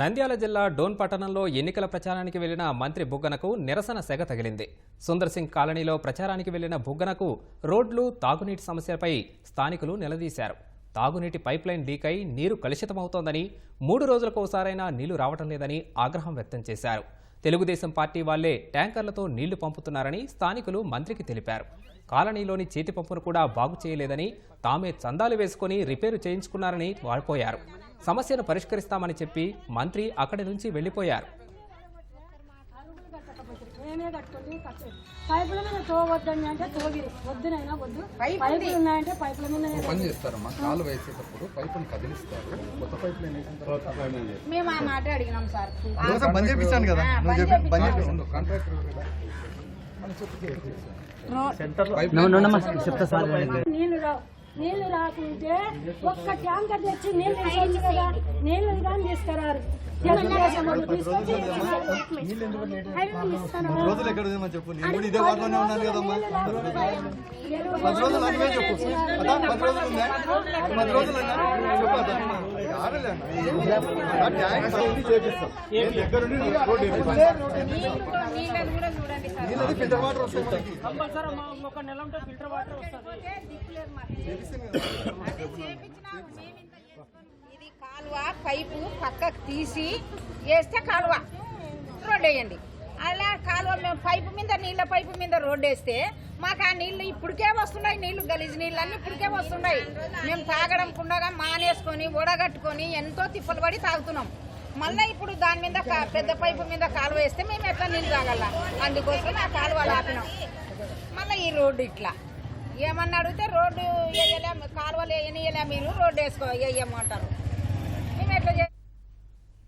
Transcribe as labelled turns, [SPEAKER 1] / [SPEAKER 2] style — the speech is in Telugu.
[SPEAKER 1] నంద్యాల జిల్లా డోన్ పట్టణంలో ఎన్నికల ప్రచారానికి వెళ్ళిన మంత్రి బుగ్గనకు నిరసన సెగ తగిలింది. సుందర్ సింగ్ కాలనీలో ప్రచారానికి వెళ్ళిన బుగ్గనకు రోడ్లు తాగునీటి సమస్యలపై స్థానికులు నిలదీశారు. తాగునీటి పైప్లైన్ లీక్ అయి నీరు కలుషితమవుతోందని మూడు రోజులకు ఒకసారైనా నీళ్ళు రావటం లేదని ఆగ్రహం వ్యక్తం చేశారు. తెలుగుదేశం పార్టీ వాళ్ళే ట్యాంకర్లతో నీళ్ళు పంపుతున్నారని స్థానికులు మంత్రికి తెలిపారు. కాలనీలోని చేతి పంపును కూడా బాగు చేయలేదని తామే చందాలు వేసుకుని రిపేరు చేయించుకున్నారని వాడిపోయారు సమస్యను పరిష్కరిస్తామని చెప్పి మంత్రి అక్కడి నుంచి వెళ్ళిపోయారు
[SPEAKER 2] నేనే కట్టుకుంటే కట్టే. పైపుల మీద తోవద్దని అంటే తోగిరి వద్దునైనా వద్దు. పైపులు ఉన్నాయంటే పైపుల మీద
[SPEAKER 3] పని చేస్తారమ్మా కాలు వేసేటప్పుడు పైపుని కదిలిస్తారు. కొత్త పైపులు వేసిన తర్వాత
[SPEAKER 4] మేము ఆ మాట అడిగినాం సార్.
[SPEAKER 5] ఒకసారి బంద్ చేపించాను కదా. నువ్వు చెప్పి బంద్ చేపి
[SPEAKER 3] ఉండు, కాంట్రాక్టర్ కదా. మనం చెప్పి
[SPEAKER 5] చెప్తా సార్
[SPEAKER 2] నీళ్ళు రావు. నీళ్ళు రాకుంటే ఒక్క ట్యాంకర్ తెచ్చి నీళ్ళు తీసుకోవచ్చు కదా నీళ్ళు కానీ తీసుకురారు
[SPEAKER 5] రోజులు ఎక్కడ చెప్పు నేను కూడా ఇదే వాటిలోనే ఉన్నాను కదమ్మా పది రోజులు నాకే చెప్పు అదా పది రోజులు ఉందా పది రోజులు ఉందా చెప్పు అదా ఆడలే అన్న. ఆ ట్యాంక్ సౌండ్ చేపిస్తాం నేను దగ్గరుండి రోడ్డు ఫిల్టర్ వాటర్
[SPEAKER 4] అదే మేము ఇంత చేసుకొని. ఇది కాలువ పైపు పక్కకు తీసి వేస్తే కాలువ రోడ్డు వేయండి. అలా కాలువ మేము పైపు మీద నీళ్ళ పైపు మీద రోడ్డు వేస్తే మాకు ఆ నీళ్ళు ఇప్పటికే వస్తున్నాయి నీళ్ళు గలీజ్ నీళ్ళు అన్ని ఇప్పటికే వస్తున్నాయి. మేము తాగడం కుండగా మానేసుకొని ఒడగట్టుకొని ఎంతో తిప్పలు పడి తాగుతున్నాం. మళ్ళీ ఇప్పుడు దాని మీద కా- పెద్ద పైపు మీద కాలువ వేస్తే మేము ఎట్లా నీళ్ళు తాగల? అందుకోసం ఆ కాలువ ఆపినాం మళ్ళీ ఈ రోడ్డు ఇట్లా. ఏమన్నా అడిగితే రోడ్డు వేయలే కాలువలు వేయనియలే మీరు రోడ్డు వేసుకో వేయమంటారు. మేము ఎట్లా